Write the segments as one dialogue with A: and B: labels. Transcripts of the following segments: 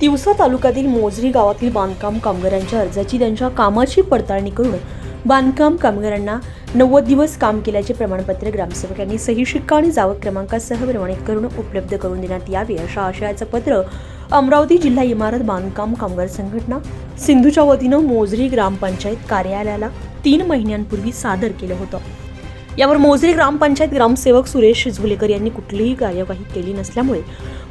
A: तिवसा तालुक्यातील मोझरी गावातील बांधकाम कामगारांच्या अर्जाची त्यांच्या कामाची पडताळणी करून बांधकाम कामगारांना नव्वद दिवस काम केल्याचे प्रमाणपत्र ग्रामसेवकांनी सही शिक्का आणि जावक क्रमांकासह प्रमाणित करून उपलब्ध करून देण्यात यावे अशा आशयाचं पत्र अमरावती जिल्हा इमारत बांधकाम कामगार संघटना सिंधूच्या वतीनं मोझरी ग्रामपंचायत कार्यालयाला तीन महिन्यांपूर्वी सादर केलं होतं. यावर मोझरी ग्रामपंचायत ग्रामसेवक सुरेश झुलेकर यांनी कुठलीही कार्यवाही केली नसल्यामुळे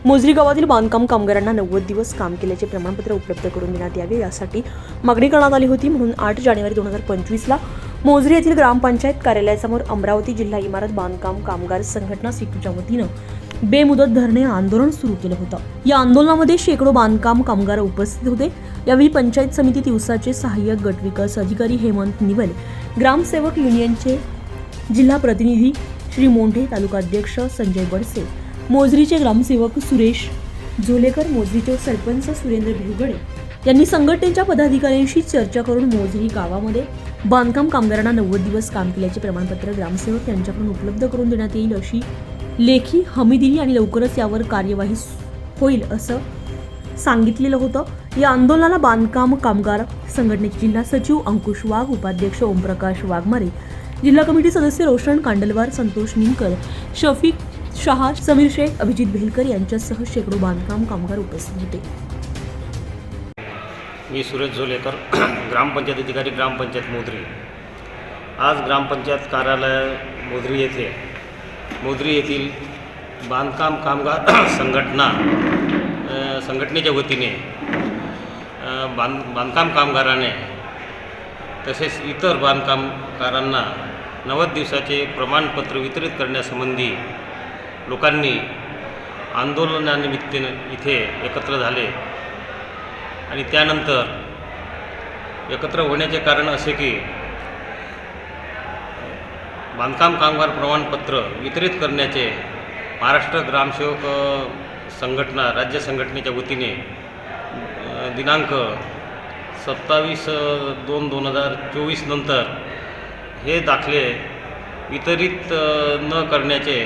A: मोझरी गावातील बांधकाम कामगारांना नव्वद दिवस काम केल्याचे प्रमाणपत्र उपलब्ध करून देण्यात यावे यासाठी मागणी करण्यात आली होती. म्हणून आठ जानेवारी दोन हजार पंचवीसला मोझरी येथील ग्रामपंचायत कार्यालयासमोर अमरावती जिल्हा इमारत बांधकाम कामगार संघटना सिटूच्या वतीनं बेमुदत धरणे आंदोलन सुरू केलं होतं. या आंदोलनामध्ये शेकडो बांधकाम कामगार उपस्थित होते. यावेळी पंचायत समिती दिवसाचे सहाय्यक गटविकास अधिकारी हेमंत निवल ग्रामसेवक युनियनचे जिल्हा प्रतिनिधी श्री मोंढे तालुकाध्यक्ष संजय बडसे मोजरीचे ग्रामसेवक सुरेश झोलेकर मोजरीचे सरपंच सुरेंद्र भिवगडे यांनी संघटनेच्या पदाधिकाऱ्यांशी चर्चा करून मोजरी गावामध्ये बांधकाम कामगारांना नव्वद दिवस काम केल्याचे प्रमाणपत्र ग्रामसेवक यांच्याकडून उपलब्ध करून देण्यात येईल अशी लेखी हमी दिली आणि लवकरच यावर कार्यवाही होईल असं सांगितलेलं होतं. या आंदोलनाला बांधकाम कामगार संघटनेचे जिल्हा सचिव अंकुश वाघ उपाध्यक्ष ओमप्रकाश वाघमारे जिल्हा कमिटी सदस्य रोशन कांडलवार संतोष निमकर शफीक शहा समीर शेख अभिजित भेलकर यांच्यासह शेकडो बांधकाम कामगार उपस्थित होते.
B: मी सुरेश झोलेकर ग्रामपंचायत अधिकारी ग्रामपंचायत मोदरी. आज ग्रामपंचायत कार्यालय मोदरी येथे. मोदरी येथील बांधकाम कामगार संघटना संघटनेच्या वतीने बांध बांधकाम कामगाराने तसेच इतर बांधकामकारांना नव्वद दिवसाचे प्रमाणपत्र वितरित करण्यासंबंधी लोकांनी आंदोलनानिमित्ताने इथे एकत्र झाले. आणि त्यानंतर एकत्र होण्याचे कारण असे की बांधकाम कामगार प्रमाणपत्र वितरित करण्याचे महाराष्ट्र ग्रामसेवक संघटना राज्य संघटनेच्या वतीने दिनांक सत्तावीस दोन दोन हजार चोवीसनंतर हे दाखले वितरित न करण्याचे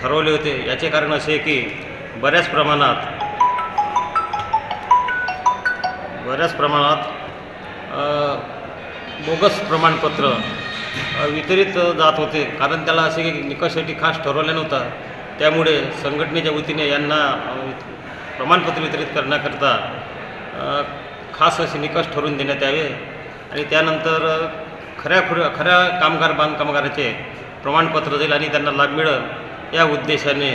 B: ठरवले होते. याचे कारण असे की बऱ्याच प्रमाणात बऱ्याच प्रमाणात बोगस प्रमाणपत्र वितरित जात होते. कारण त्याला असे की निकषसाठी खास ठरवल्या नव्हता. त्यामुळे संघटनेच्या वतीने यांना प्रमाणपत्र वितरित करण्याकरता खास असे निकष ठरवून देण्यात यावे. आणि त्यानंतर खऱ्या खुऱ्या खऱ्या कामगार बांधकामगाराचे प्रमाणपत्र देईल आणि त्यांना लाभ मिळेल या उद्देशाने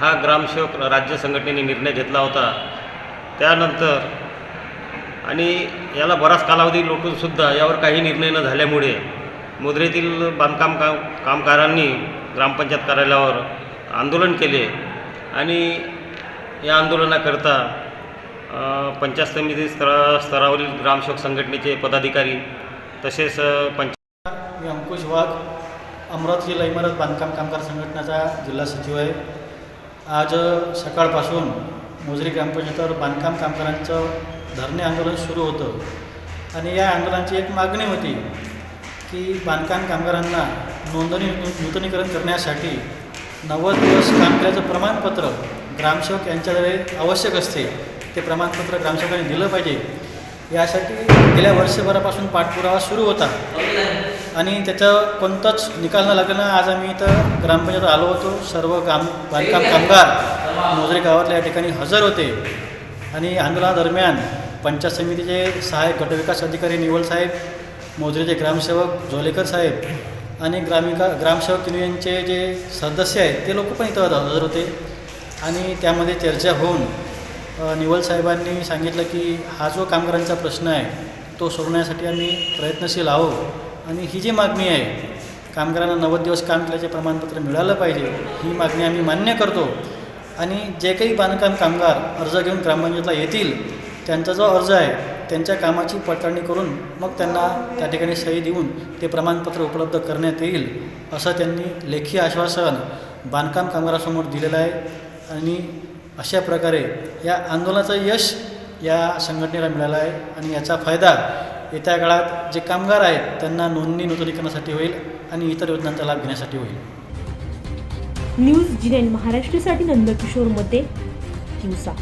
B: हा ग्रामसेवक राज्य संघटनेने निर्णय घेतला होता. त्यानंतर आणि याला बराच कालावधी लोटूनसुद्धा यावर काही निर्णय न झाल्यामुळे मुद्रेतील बांधकाम काम कामगारांनी ग्रामपंचायत कार्यालयावर आंदोलन केले आणि या आंदोलनाकरता पंचायत समिती स्तरा स्तरावरील ग्रामसेवक संघटनेचे पदाधिकारी तसेच पंच
C: मी अंकुश वाघ अमरावती जिल्हा इमारत बांधकाम कामगार संघटनेचा जिल्हा सचिव आहे. आज सकाळपासून मोजरी ग्रामपंचायतीवर बांधकाम कामगारांचं धरणे आंदोलन सुरू होतं. आणि या आंदोलनाची एक मागणी होती की बांधकाम कामगारांना नोंदणी नूतनीकरण करण्यासाठी नव्वद दिवस काम केल्याचं प्रमाणपत्र ग्रामसेवक यांच्याद्वारे आवश्यक असते. ते प्रमाणपत्र ग्रामसेवकांनी दिलं पाहिजे. यासाठी गेल्या वर्षभरापासून पाठपुरावा सुरू होता. आणि त्याचं कोणताच निकाल न लागला आज आम्ही इथं ग्रामपंचायत आलो होतो. सर्व काम बांधकाम कामगार मोजरे गावातल्या या ठिकाणी हजर होते. आणि आंदोलनादरम्यान पंचायत समितीचे सहाय्यक गटविकास अधिकारी निवल साहेब मोजरेचे ग्रामसेवक जोलेकर साहेब आणि ग्रामिका ग्रामसेवक युनियनचे जे सदस्य आहेत ते लोक पण इथं हजर होते. आणि त्यामध्ये चर्चा होऊन निवल साहेबांनी सांगितलं की हा जो कामगारांचा प्रश्न आहे तो सोडवण्यासाठी आम्ही प्रयत्नशील आहोत. आणि ही जी मागणी आहे कामगारांना नव्वद दिवस काम केल्याचे प्रमाणपत्र मिळालं पाहिजे ही मागणी आम्ही मान्य करतो. आणि जे काही बांधकाम कामगार अर्ज घेऊन ग्रामपंचायतला येतील त्यांचा जो अर्ज आहे त्यांच्या कामाची पडताळणी करून मग त्यांना त्या ठिकाणी सही देऊन ते प्रमाणपत्र उपलब्ध करण्यात येईल असं त्यांनी लेखी आश्वासन बांधकाम कामगारासमोर दिलेलं आहे. आणि अशा प्रकारे या आंदोलनाचं यश या संघटनेला मिळालं आहे आणि याचा फायदा येत्या काळात जे कामगार आहेत त्यांना नोंदणी नूतनीकरणासाठी होईल आणि इतर योजनांचा लाभ घेण्यासाठी होईल.
A: न्यूज जी नाईन महाराष्ट्रासाठी नंदकिशोर मते. दिवसा.